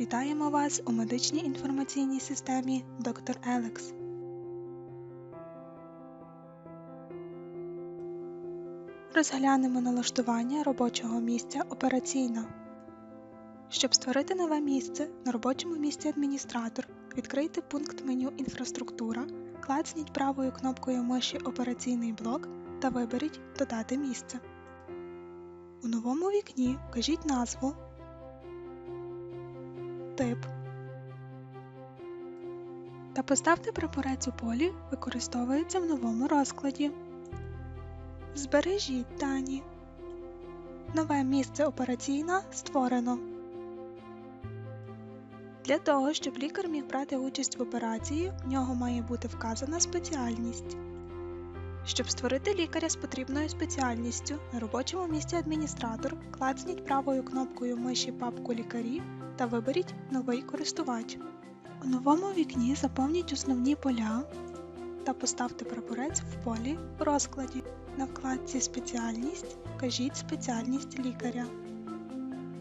Вітаємо вас у медичній інформаційній системі Dr. Елекс. Розглянемо налаштування робочого місця операційно. Щоб створити нове місце на робочому місці адміністратор, відкрийте пункт меню Інфраструктура, клацніть правою кнопкою миші Операційний блок та виберіть Додати місце. У новому вікні вкажіть назву, тип та поставте прапорець у полі використовується в новому розкладі. Збережіть дані. Нове місце операційна створено. Для того, щоб лікар міг брати участь в операції, в нього має бути вказана спеціальність. Щоб створити лікаря з потрібною спеціальністю на робочому місці адміністратор, клацніть правою кнопкою миші папку Лікарі та виберіть Новий користувач. У новому вікні заповніть основні поля та поставте прапорець в полі в розкладі. На вкладці Спеціальність вкажіть спеціальність лікаря.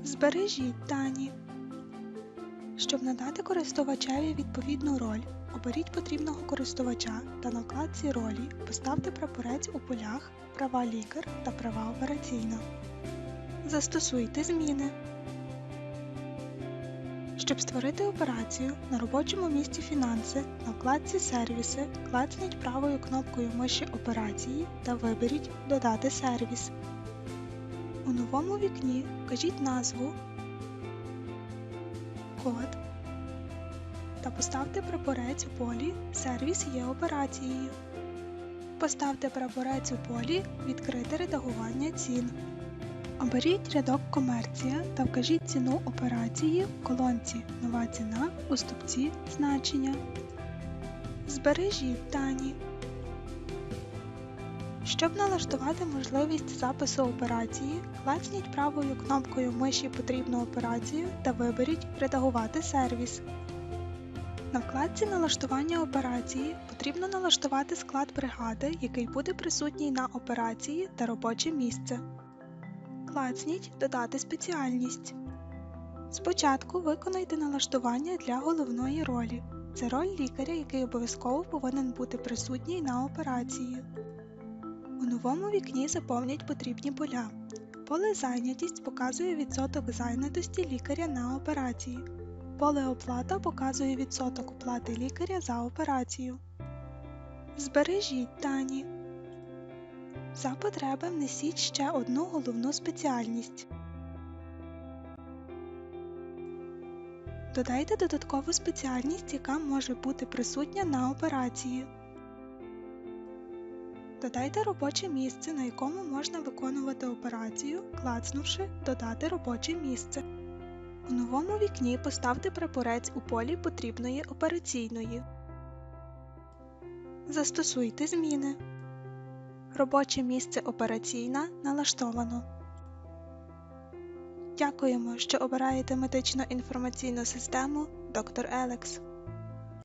Збережіть дані. Щоб надати користувачеві відповідну роль, оберіть потрібного користувача та на вкладці Ролі поставте прапорець у полях Права лікар та права операційна. Застосуйте зміни. Щоб створити операцію на робочому місці фінанси на вкладці Сервіси клацніть правою кнопкою миші операції та виберіть Додати сервіс. У новому вікні вкажіть назву, код та поставте прапорець у полі Сервіс є операцією. Поставте прапорець у полі Відкрите редагування цін. Оберіть рядок Комерція та вкажіть ціну операції в колонці Нова ціна у стопці Значення. Збережіть дані. Щоб налаштувати можливість запису операції, клацніть правою кнопкою миші потрібну операцію та виберіть Редагувати сервіс. На вкладці Налаштування операції потрібно налаштувати склад бригади, який буде присутній на операції та робоче місце. Клацніть Додати спеціальність. Спочатку виконайте налаштування для головної ролі. Це роль лікаря, який обов'язково повинен бути присутній на операції. У новому вікні заповніть потрібні поля. Поле Зайнятість показує відсоток зайнятості лікаря на операції. Поле Оплата показує відсоток оплати лікаря за операцію. Збережіть дані. За потреби внесіть ще одну головну спеціальність. Додайте додаткову спеціальність, яка може бути присутня на операції. Додайте робоче місце, на якому можна виконувати операцію, клацнувши Додати робоче місце. У новому вікні поставте прапорець у полі потрібної операційної. Застосуйте зміни. Робоче місце операційна налаштовано. Дякуємо, що обираєте медично інформаційну систему Доктор Елекс.